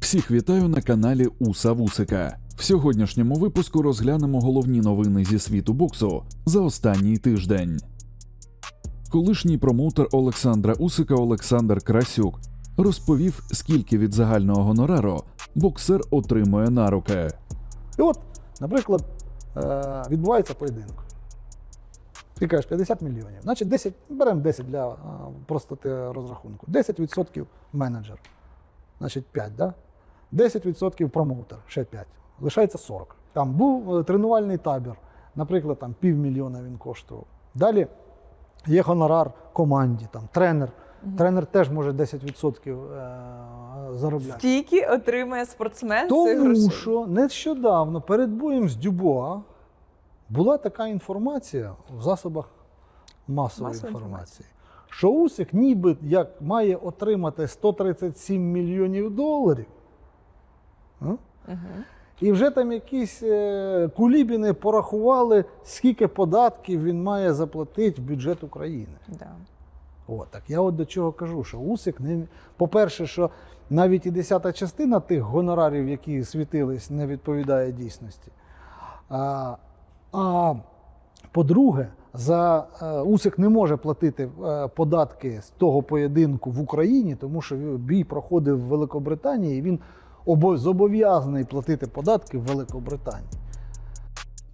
Всіх вітаю на каналі Уса Вусика. В сьогоднішньому випуску розглянемо головні новини зі світу боксу за останній тиждень. Колишній промоутер Олександра Усика Олександр Красюк розповів, скільки від загального гонорару боксер отримує на руки. І от, наприклад, е, відбувається поєдинок. Ти кажеш 50 мільйонів. Значить, 10, беремо 10 для е, простоти розрахунку. 10% менеджер. Значить, 5, да? 10% промоутер, ще 5. Лишається 40. Там був е, тренувальний табір, наприклад, там півмільйона він коштував. Далі є гонорар команді, там, тренер. Тренер теж може 10% е, заробляти. Скільки отримує спортсмен цих Тому грошей? що нещодавно перед боєм з Дюбуа була така інформація в засобах масової Масової інформації, що Усик ніби як має отримати 137 мільйонів доларів. І вже там якісь е, кулібіни порахували, скільки податків він має заплатити в бюджет України. Да. От, так я от до чого кажу, що Усик не. По-перше, що навіть і десята частина тих гонорарів, які світились, не відповідає дійсності. А, а по-друге, за е, Усик не може платити е, податки з того поєдинку в Україні, тому що бій проходив в Великобританії, і він зобов'язаний платити податки в Великобританії.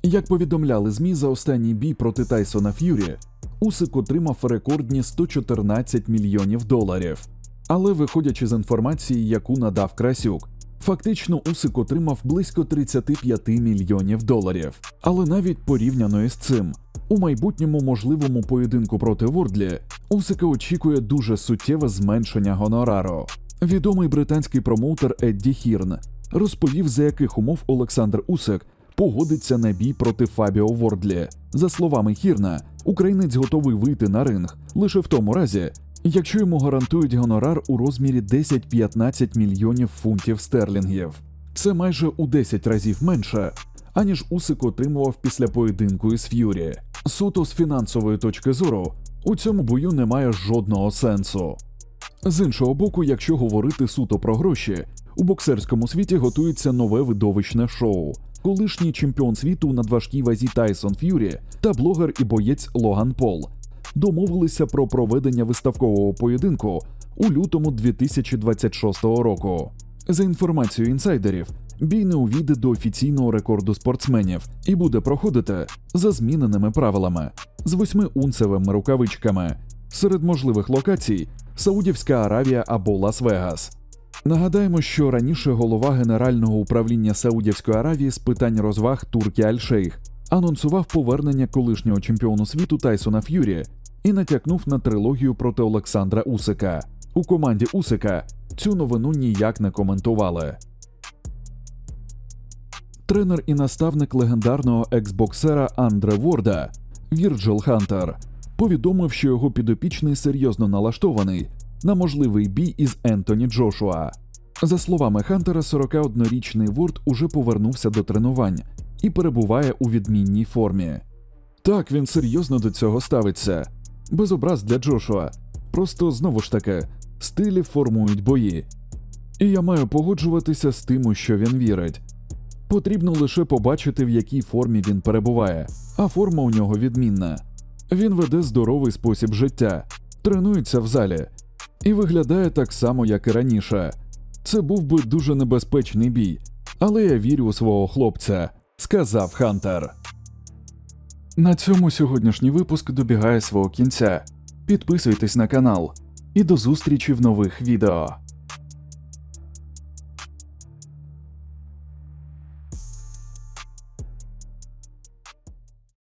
Як повідомляли ЗМІ за останній бій проти Тайсона Ф'юрі, Усик отримав рекордні 114 мільйонів доларів. Але виходячи з інформації, яку надав Красюк, фактично Усик отримав близько 35 мільйонів доларів. Але навіть порівняно із цим, у майбутньому можливому поєдинку проти Вордлі Усика очікує дуже суттєве зменшення гонорару. Відомий британський промоутер Едді Хірн розповів, за яких умов Олександр Усик погодиться на бій проти Фабіо Вордлі. За словами Хірна, українець готовий вийти на ринг лише в тому разі, якщо йому гарантують гонорар у розмірі 10-15 мільйонів фунтів стерлінгів. Це майже у 10 разів менше, аніж Усик отримував після поєдинку із Ф'юрі. Суто з фінансової точки зору у цьому бою немає жодного сенсу. З іншого боку, якщо говорити суто про гроші, у боксерському світі готується нове видовищне шоу. Колишній чемпіон світу на важкій вазі Тайсон Ф'юрі та блогер і боєць Логан Пол домовилися про проведення виставкового поєдинку у лютому 2026 року. За інформацією інсайдерів, бій не увійде до офіційного рекорду спортсменів і буде проходити за зміненими правилами з восьмиунцевими рукавичками. Серед можливих локацій Саудівська Аравія або Лас-Вегас. Нагадаємо, що раніше голова Генерального управління Саудівської Аравії з питань розваг Туркі Аль-Шейх анонсував повернення колишнього чемпіону світу Тайсона Ф'юрі і натякнув на трилогію проти Олександра Усика. У команді Усика цю новину ніяк не коментували. Тренер і наставник легендарного екс-боксера Андре Ворда Вірджил Хантер повідомив, що його підопічний серйозно налаштований на можливий бій із Ентоні Джошуа. За словами Хантера, 41-річний Ворд уже повернувся до тренувань і перебуває у відмінній формі. Так, він серйозно до цього ставиться. Без образ для Джошуа. Просто знову ж таки, стилі формують бої. І я маю погоджуватися з тим, у що він вірить. Потрібно лише побачити, в якій формі він перебуває, а форма у нього відмінна. Він веде здоровий спосіб життя, тренується в залі і виглядає так само, як і раніше. Це був би дуже небезпечний бій, але я вірю у свого хлопця, сказав Хантер. На цьому сьогоднішній випуск добігає свого кінця. Підписуйтесь на канал і до зустрічі в нових відео.